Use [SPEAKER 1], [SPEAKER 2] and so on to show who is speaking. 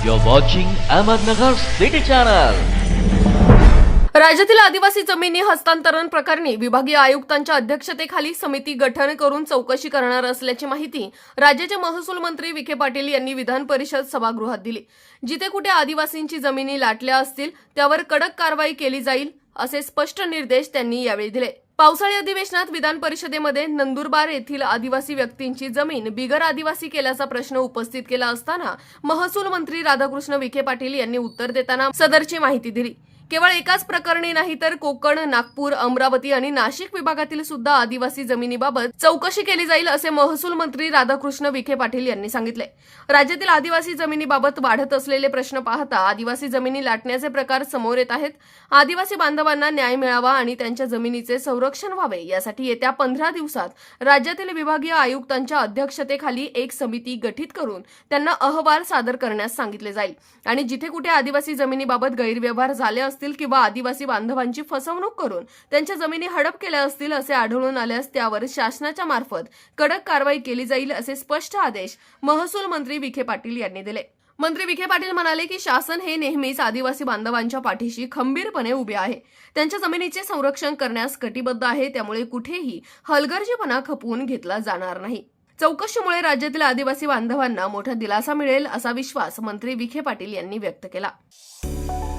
[SPEAKER 1] You're watching Ahmednagar City Channel.
[SPEAKER 2] राज्यातील आदिवासी जमिनी हस्तांतरण प्रकरणी विभागीय आयुक्तांच्या अध्यक्षतेखाली समिती गठन करून चौकशी करणार असल्याची माहिती राज्याचे महसूल मंत्री विखे पाटील यांनी विधान परिषद सभागृहात दिली जिथे कुठे आदिवासींची जमिनी लाटल्या असतील त्यावर कडक कारवाई केली जाईल असे स्पष्ट निर्देश त्यांनी यावेळी दिले पावसाळी अधिवेशनात विधान परिषदेमध्ये नंदुरबार येथील आदिवासी व्यक्तींची जमीन बिगर आदिवासी केल्याचा प्रश्न उपस्थित केला असताना महसूल मंत्री राधाकृष्ण विखे पाटील यांनी उत्तर देताना सदरची माहिती दिली. केवळ एकाच प्रकरणी नाही तर कोकण नागपूर अमरावती आणि नाशिक विभागातील सुद्धा आदिवासी जमिनीबाबत चौकशी केली जाईल असे महसूल मंत्री राधाकृष्ण विखे पाटील यांनी सांगितले. राज्यातील आदिवासी जमिनीबाबत वाढत असलेले प्रश्न पाहता आदिवासी जमिनी लाटण्याचे प्रकार समोर येत आहेत. आदिवासी बांधवांना न्याय मिळावा आणि त्यांच्या जमिनीचे संरक्षण व्हावे यासाठी येत्या पंधरा दिवसात राज्यातील विभागीय आयुक्तांच्या अध्यक्षतेखाली एक समिती गठीत करून त्यांना अहवाल सादर करण्यास सांगितले जाईल. आणि जिथे कुठे आदिवासी जमिनीबाबत गैरव्यवहार झाले असतील किंवा आदिवासी बांधवांची फसवणूक करून त्यांच्या जमिनी हडप केल्या असतील असे आढळून आल्यास त्यावर शासनाच्या मार्फत कडक कारवाई केली जाईल असे स्पष्ट आदेश महसूल मंत्री विखे पाटील यांनी दिले. मंत्री विखे पाटील म्हणाले की शासन हे नेहमीच आदिवासी बांधवांच्या पाठीशी खंबीरपणे उभे आहे. त्यांच्या जमिनीचे संरक्षण करण्यास कटिबद्ध आहे त्यामुळे कुठेही हलगर्जीपणा खपवून घेतला जाणार नाही. चौकशीमुळे राज्यातील आदिवासी बांधवांना मोठा दिलासा मिळेल असा विश्वास मंत्री विखे पाटील यांनी व्यक्त केला.